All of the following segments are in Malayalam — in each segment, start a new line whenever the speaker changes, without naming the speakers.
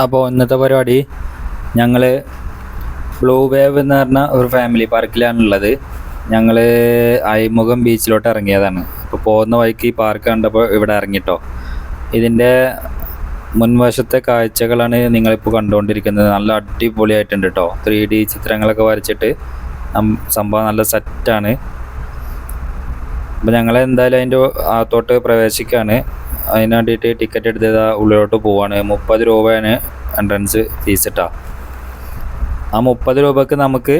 അപ്പോൾ ഇന്നത്തെ പരിപാടി ഞങ്ങൾ ബ്ലൂ വേവ് എന്ന് പറഞ്ഞ ഒരു ഫാമിലി പാർക്കിലാണുള്ളത്. ഞങ്ങൾ അയിമുഖം ബീച്ചിലോട്ട് ഇറങ്ങിയതാണ്. അപ്പോൾ പോകുന്ന വഴിക്ക് ഈ പാർക്ക് കണ്ടപ്പോൾ ഇവിടെ ഇറങ്ങിട്ടോ. ഇതിന്റെ മുൻവശത്തെ കാഴ്ചകളാണ് നിങ്ങളിപ്പോൾ കണ്ടുകൊണ്ടിരിക്കുന്നത്. നല്ല അടിപൊളിയായിട്ടുണ്ട് കേട്ടോ ത്രീ ഡി ചിത്രങ്ങളൊക്കെ വരച്ചിട്ട് സംഭവം നല്ല സെറ്റാണ് അപ്പോൾ ഞങ്ങൾ എന്തായാലും അതിന്റെ അകത്തോട്ട് പ്രവേശിക്കുകയാണ് അതിന് വേണ്ടിയിട്ട് ടിക്കറ്റ് എടുത്തത് ഉള്ളിലോട്ട് പോവാണ്. മുപ്പത് രൂപയാണ് എൻട്രൻസ് ഫീസ് ഇട്ടാ ആ മുപ്പത് രൂപക്ക് നമുക്ക്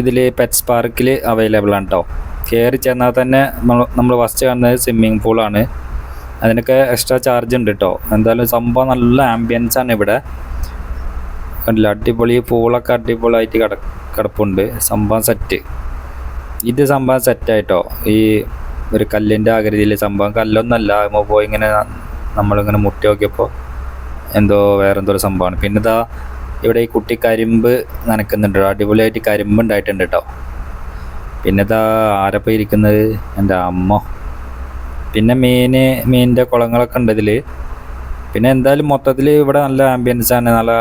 ഇതിൽ പെറ്റ്സ് പാർക്കിൽ അവൈലബിൾ ആണ് കേട്ടോ കയറി ചെന്നാൽ തന്നെ നമ്മൾ ഫസ്റ്റ് കാണുന്നത് സ്വിമ്മിങ് പൂളാണ് അതിനൊക്കെ എക്സ്ട്രാ ചാർജ് ഉണ്ട് കേട്ടോ എന്തായാലും സംഭവം നല്ല ആംബിയൻസ് ആണ് ഇവിടെ. കണ്ടില്ല അടിപൊളി പൂളൊക്കെ അടിപൊളിയായിട്ട് കിട കിടപ്പുണ്ട്. സംഭവം സെറ്റ് ഇത് സംഭവം സെറ്റായിട്ടോ ഈ ഒരു കല്ലിന്റെ ആകൃതിയിൽ സംഭവം. കല്ലൊന്നല്ല പോയി ഇങ്ങനെ നമ്മളിങ്ങനെ മുട്ടി നോക്കിയപ്പോൾ എന്തോ വേറെന്തോ ഒരു സംഭവമാണ്. പിന്നെ ഇതാ ഇവിടെ ഈ കുട്ടി കരിമ്പ് നനക്കുന്നുണ്ട് ട്ടോ. അടിപൊളിയായിട്ട് കരിമ്പ് ഉണ്ടായിട്ടുണ്ട് കേട്ടോ. പിന്നെ ഇതാ ആരപ്പം ഇരിക്കുന്നത്? എന്റെ അമ്മ. പിന്നെ മീൻ മീനിന്റെ കുളങ്ങളൊക്കെ ഉണ്ട് ഇതിൽ പിന്നെ എന്തായാലും മൊത്തത്തിൽ ഇവിടെ നല്ല ആംബിയൻസ് ആണ്. നല്ല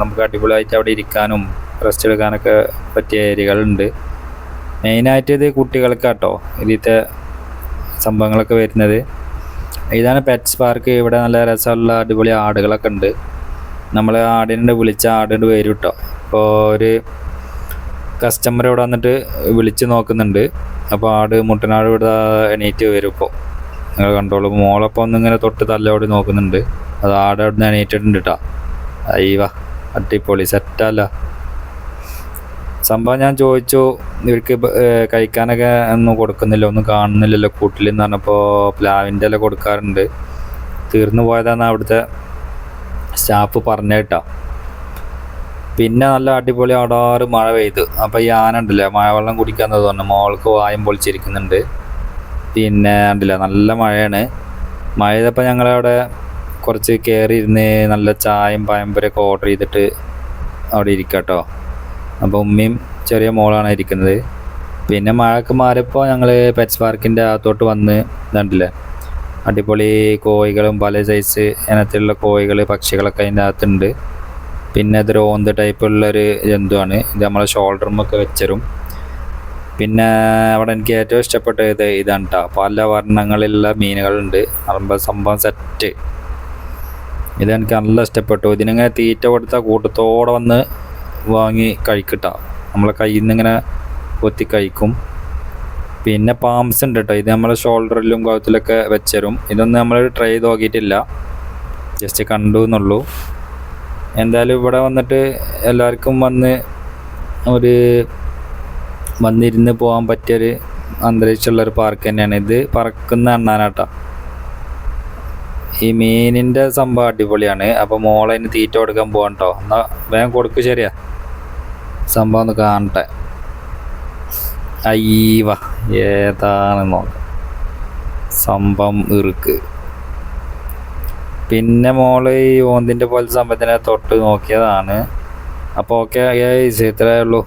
നമുക്ക് അടിപൊളിയായിട്ട് അവിടെ ഇരിക്കാനും റെസ്റ്റ് എടുക്കാനൊക്കെ പറ്റിയ ഏരിയകളുണ്ട്. മെയിനായിട്ട് ഇത് കുട്ടികൾക്ക് കേട്ടോ ഇതിലത്തെ സംഭവങ്ങളൊക്കെ വരുന്നത്. ഇതാണ് പെറ്റ്സ് പാർക്ക് ഇവിടെ നല്ല രസമുള്ള അടിപൊളി ആടുകളൊക്കെ ഉണ്ട്. നമ്മൾ ആടിനെ വിളിച്ച ആടിന്റെ പേര് കിട്ടോ. അപ്പോൾ ഒരു കസ്റ്റമർ ഇവിടെ വന്നിട്ട് വിളിച്ച് നോക്കുന്നുണ്ട്. അപ്പോൾ ആട് മുട്ടനാട് ഇവിടെ എണീറ്റ് വരും ഇപ്പോൾ നിങ്ങൾ കണ്ടോളൂ. മോളപ്പോൾ ഒന്നിങ്ങനെ തൊട്ട് തല്ലോടി നോക്കുന്നുണ്ട്. അത് ആട് അവിടെ നിന്ന് എണീറ്റിട്ടുണ്ട് കേട്ടോ അയ്യവ അടിപൊളി സെറ്റല്ല സംഭവം ഞാൻ ചോദിച്ചു ഇവർക്ക് കഴിക്കാനൊക്കെ ഒന്നും കൊടുക്കുന്നില്ല ഒന്നും കാണുന്നില്ലല്ലോ കൂട്ടിൽ എന്ന് പറഞ്ഞപ്പോൾ പ്ലാവിന്റെ ഇല കൊടുക്കാറുണ്ട്. തീർന്നു പോയതാണ് അവിടുത്തെ സ്റ്റാഫ് പറഞ്ഞേട്ടാ പിന്നെ നല്ല അടിപൊളി അടാറ് മഴ പെയ്തു. അപ്പോൾ ഈ ആന ഉണ്ടല്ലേ മഴവെള്ളം കുടിക്കാന്ന് തോന്നുന്നു മോൾക്ക് വായും പൊളിച്ചിരിക്കുന്നുണ്ട്. പിന്നെ ഉണ്ടല്ലേ നല്ല മഴയാണ്. മഴ ചെയ്തപ്പോൾ ഞങ്ങളവിടെ കുറച്ച് കയറി ഇരുന്ന് നല്ല ചായയും പയമ്പരൊക്കെ ഓർഡർ ചെയ്തിട്ട് അവിടെ ഇരിക്കാം കേട്ടോ അപ്പോൾ ഉമ്മയും ചെറിയ മോളാണ് ഇരിക്കുന്നത്. പിന്നെ മഴയൊക്കെ മാറിയപ്പോൾ ഞങ്ങൾ പെറ്റ്സ് പാർക്കിന്റെ അകത്തോട്ട് വന്ന് ഇതുണ്ടല്ലേ? അടിപൊളി കോഴികളും പല സൈസ് ഇനത്തിലുള്ള കോഴികൾ പക്ഷികളൊക്കെ അതിന്റെ അകത്തുണ്ട്. പിന്നെ അത് ഓന്ത് ടൈപ്പുള്ളൊരു ജന്തുവാണ്. ഇത് നമ്മളെ ഷോൾഡറുമൊക്കെ വെച്ചരും. പിന്നെ അവിടെ എനിക്ക് ഏറ്റവും ഇഷ്ടപ്പെട്ട ഇത് ഇതാണ് കേട്ടോ പല വർണങ്ങളിലുള്ള മീനുകളുണ്ട്. പറയുമ്പോൾ സംഭവം സെറ്റ് ഇതെനിക്ക് നല്ല ഇഷ്ടപ്പെട്ടു. ഇതിനിങ്ങനെ തീറ്റ കൊടുത്താൽ കൂട്ടത്തോടെ വന്ന് വാങ്ങി കഴിക്കട്ട. നമ്മളെ കയ്യിൽ നിന്ന് ഇങ്ങനെ കൊത്തി കഴിക്കും. പിന്നെ പാംസ് ഉണ്ട് കേട്ടോ ഇത് നമ്മളെ ഷോൾഡറിലും കഴുത്തിലൊക്കെ വെച്ചരും. ഇതൊന്നും നമ്മൾ ട്രൈ ചെയ്ത് നോക്കിയിട്ടില്ല ജസ്റ്റ് കണ്ടു എന്നുള്ളൂ. എന്തായാലും ഇവിടെ വന്നിട്ട് എല്ലാവർക്കും വന്ന് ഒരു വന്നിരുന്ന് പോകാൻ പറ്റിയൊരു അന്തരീക്ഷമുള്ളൊരു പാർക്ക് തന്നെയാണ്. ഇത് പറക്കുന്ന എണ്ണാനാട്ടാ ഈ മീനിന്റെ സംഭവം അടിപൊളിയാണ്. അപ്പോൾ അതിന് തീറ്റ കൊടുക്കാൻ പോകാൻ എന്നാൽ വേഗം കൊടുക്ക് ശരിയാ. സംഭവം ഒന്ന് കാണട്ടെ. അയ്യവ ഏതാണ് നോക്ക സംഭവം ഇറുക്ക്. പിന്നെ മോൾ ഈ ഓന്തിന്റെ പോലത്തെ സംഭവത്തിനെ തൊട്ട് നോക്കിയതാണ്. അപ്പോൾ ഓക്കെ ഇത്രയേ ഉള്ളൂ.